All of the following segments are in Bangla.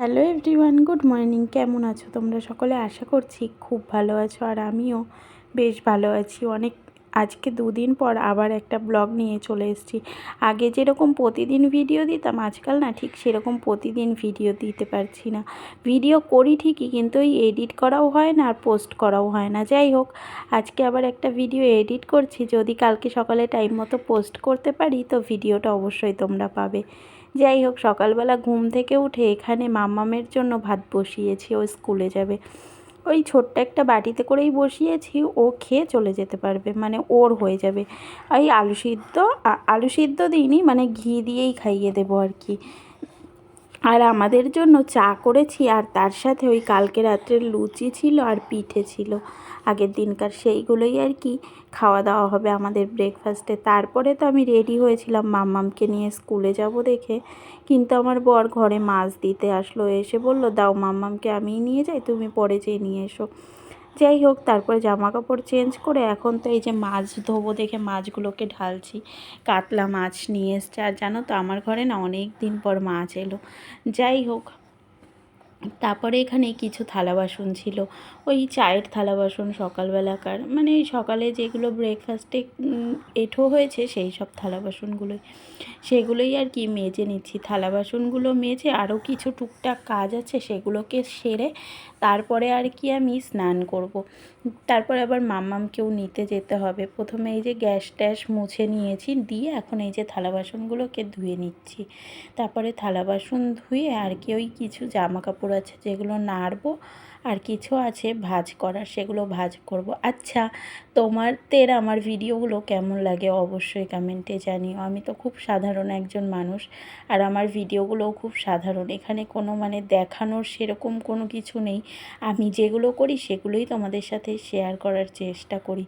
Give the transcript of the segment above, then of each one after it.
হ্যালো এভরিওয়ান গুড মর্নিং কেমন আছো তোমরা সকলে? আশা করছি খুব ভালো আছো আর আমিও বেশ ভালো আছি। অনেক, আজকে দুদিন পর আবার একটা ব্লগ নিয়ে চলে এসেছি। আগে যেরকম প্রতিদিন ভিডিও দিতাম, আজকাল না ঠিক সেরকম প্রতিদিন ভিডিও দিতে পারছি না। ভিডিও করি ঠিকই কিন্তু ওই এডিট করাও হয় না আর পোস্ট করাও হয় না। যাই হোক, আজকে আবার একটা ভিডিও এডিট করছি। যদি কালকে সকালে টাইম মতো পোস্ট করতে পারি, তো ভিডিওটা অবশ্যই তোমরা পাবে। যাই হোক, সকালবেলা ঘুম থেকে উঠে এখানে মাম্মামের জন্য ভাত বসিয়েছি, ও স্কুলে যাবে। ওই ছোট্ট একটা বাটিতে করেই বসিয়েছি, ও খেয়ে চলে যেতে পারবে মানে ওর হয়ে যাবে। ওই আলু সিদ্ধ আলু সিদ্ধ দিইনি মানে ঘি দিয়েই খাইয়ে দেবো আর কি। আর আমাদের জন্য চা করেছি, আর তার সাথে ওই কালকে রাত্রের লুচি ছিল আর পিঠে ছিল। আগের দিনকার সেইগুলোই আর কি খাওয়া দাওয়া হবে আমাদের ব্রেকফাস্টে তারপরে তো আমি রেডি হয়েছিলাম মাম্মামকে নিয়ে স্কুলে যাব দেখে। কিন্তু আমার বর ঘরে মাছ দিতে আসলো, এসে বলল, দাও মাম্মামকে আমিই নিয়ে যাই, তুমি পরে যেয়ে নিয়ে এসো। যাই হোক, তারপরে জামা কাপড় চেঞ্জ করে এখন তো এই যে মাছ ধোবো দেখে মাছগুলোকে ঢালছি। কাতলা মাছ নিয়ে এসছে। আর জানো তো, আমার ঘরে না অনেক দিন পর মাছ এলো। যাই হোক তারপরে এখানে কিছু থালা বাসন ছিল। ওই চায়ের থালা বাসন সকালবেলাকার মানে সকালে যেগুলো ব্রেকফাস্টে এঁঠো হয়েছে সেই সব থালা বাসনগুলোই। সেগুলোই আর কি মেজে নিচ্ছি। থালা বাসনগুলো মেজে আরও কিছু টুকটাক কাজ আছে সেগুলোকে সেরে তারপরে আর কি আমি স্নান করব। তারপরে আবার মাম্মামকেও নিতে যেতে হবে। প্রথমে এই যে গ্যাস ট্যাস মুছে নিয়েছি, দিয়ে এখন এই যে থালা বাসনগুলোকে ধুয়ে নিচ্ছি। তারপরে থালা বাসন ধুয়ে আর কি ওই কিছু জামা কাপড় আছে যেগুলো নাড়বো আর কিছু আছে, ভাজ করার, সেগুলো ভাজ করব। আচ্ছা তোমাদের আমার ভিডিওগুলো কেমন লাগে অবশ্যই কমেন্টে জানিও। আমি তো খুব সাধারণ একজন মানুষ আর আমার ভিডিওগুলোও খুব সাধারণ। এখানে কোনো মানে দেখানোর সেরকম কোনো কিছু নেই। আমি যেগুলো করি সেগুলোই তোমাদের সাথে শেয়ার করার চেষ্টা করি।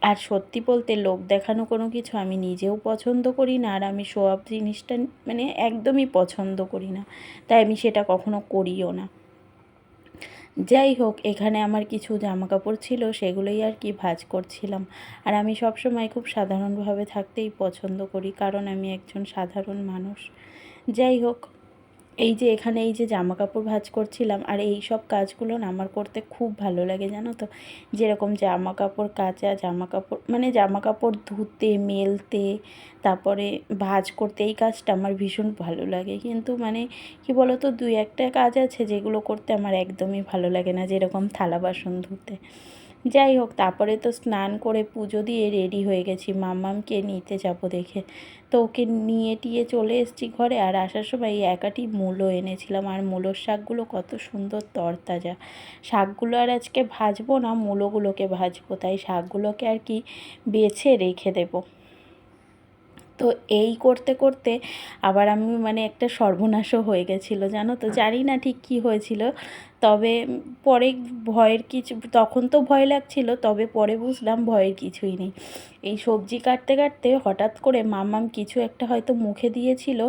আর সত্যি বলতে লোক দেখানো কোনো কিছু আমি নিজেও পছন্দ করি না আর আমি আপ জিনিসটা মানে একদমই পছন্দ করি না। তাই আমি সেটা কখনো করিও না। যাই হোক, এখানে আমার কিছু জামা কাপড় ছিল, সেগুলোই আর কি ভাজ করছিলাম। আর আমি সব সময় খুব সাধারণভাবে থাকতেই পছন্দ করি, কারণ আমি একজন সাধারণ মানুষ। যাই হোক এই যে এখানে এই যে জামা কাপড় ভাজ করছিলাম আর এই সব কাজগুলো না আমার করতে খুব ভালো লাগে, জানো তো? যেরকম জামা কাপড় কাচা জামা কাপড় মানে জামা কাপড় ধুতে, মেলতে, তারপরে ভাজ করতে এই কাজটা আমার ভীষণ ভালো লাগে। কিন্তু মানে কি বলো তো দুই একটা কাজ আছে যেগুলো করতে আমার একদমই ভালো লাগে না, যেরকম থালা বাসন ধুতে। যাই হোক, তারপরে তো স্নান করে পুজো দিয়ে রেডি হয়ে গেছি। মাম্মামকে নিতে যাব দেখে। তো ওকে নিয়ে টিয়ে চলে এসেছি ঘরে আর আসার সময় এই একাটি মূলো এনেছিলাম। আর মূলোর শাকগুলো কত সুন্দর তরতাজা। শাকগুলো আর আজকে ভাজবো না, মূলোগুলোকে ভাজবো। তাই শাকগুলোকে আর কি বেছে রেখে দেবো। তো এই করতে করতে আবার আমি মানে একটা সর্বনাশও হয়ে গেছিল, জানো তো? জানি না ঠিক কী হয়েছিল। তবে পরে ভয়ের কিছু, তখন তো ভয় লাগছিল, তবে পরে বুঝলাম ভয়ের কিছুই নেই। এই সবজি কাটতে কাটতে হঠাৎ করে মামাম কিছু একটা হয়তো মুখে দিয়েছিল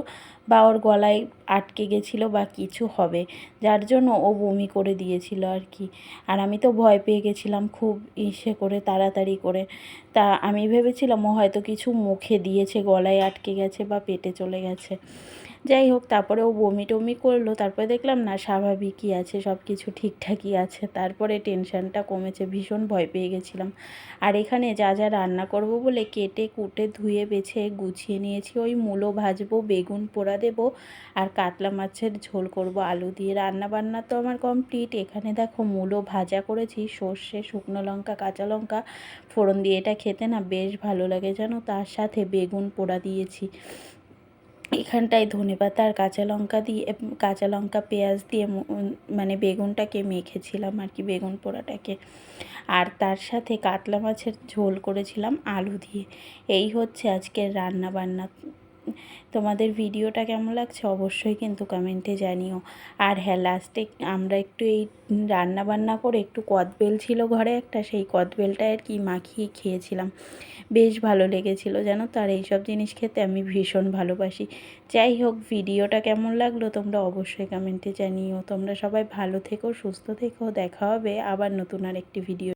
বা ওর গলায় আটকে গেছিল বা কিছু হবে, যার জন্য ও বমি করে দিয়েছিল আর কি। আর আমি তো ভয় পেয়ে গেছিলাম খুব ইসে করে, তাড়াতাড়ি করে। তা আমি ভেবেছিলাম ও হয়তো কিছু মুখে দিয়েছে, গলায় আটকে গেছে বা পেটে চলে গেছে। যাই হোক, তারপরে ও বমি টমি করল, তারপরে দেখলাম, না, স্বাভাবিকই আছে সব কিছু ঠিকঠাকই আছে। তারপরে টেনশানটা কমেছে, ভীষণ ভয় পেয়ে গেছিলাম। আর এখানে যা যা রান্না করব বলে কেটে, কুটে, ধুয়ে, বেছে, গুছিয়ে নিয়েছি। ওই মূলো ভাজবো, বেগুন পোড়া দেবো, আর কাতলা মাছের ঝোল করব, আলু দিয়ে। রান্না বান্না তো আমার কমপ্লিট। এখানে দেখো, মূলো ভাজা করেছি, সর্ষে, শুকনো লঙ্কা, কাঁচা লঙ্কা, ফোড়ন দিয়ে। এটা খেতে না বেশ ভালো লাগে, জানো? তার সাথে বেগুন পোড়া দিয়েছি। এখানটায় ধনে পাতা আর কাঁচা লঙ্কা দিয়ে কাঁচা লঙ্কা, পেঁয়াজ দিয়ে মানে বেগুনটাকে মেখেছিলাম আর কি, বেগুন পোড়াটাকে। আর তার সাথে কাতলা মাছের ঝোল করেছিলাম আলু দিয়ে। এই হচ্ছে আজকের রান্না বান্না তোমাদের ভিডিওটা কেমন লাগছে অবশ্যই কিন্তু কমেন্টে জানিও। আর হ্যাঁ লাস্টে আমরা একটু এই রান্না বান্না করে একটু কদবেল ছিল ঘরে একটা, সেই কদবেলটা আর কি মাখিয়ে খেয়েছিলাম। বেশ ভালো লেগেছিল জানো তো, আর এইসব জিনিস খেতে আমি ভীষণ ভালোবাসি। যাই হোক, ভিডিওটা কেমন লাগল তোমরা অবশ্যই কমেন্টে জানিও। তোমরা সবাই ভালো থেকো, সুস্থ থেকো, দেখা হবে আবার নতুন আর একটি ভিডিও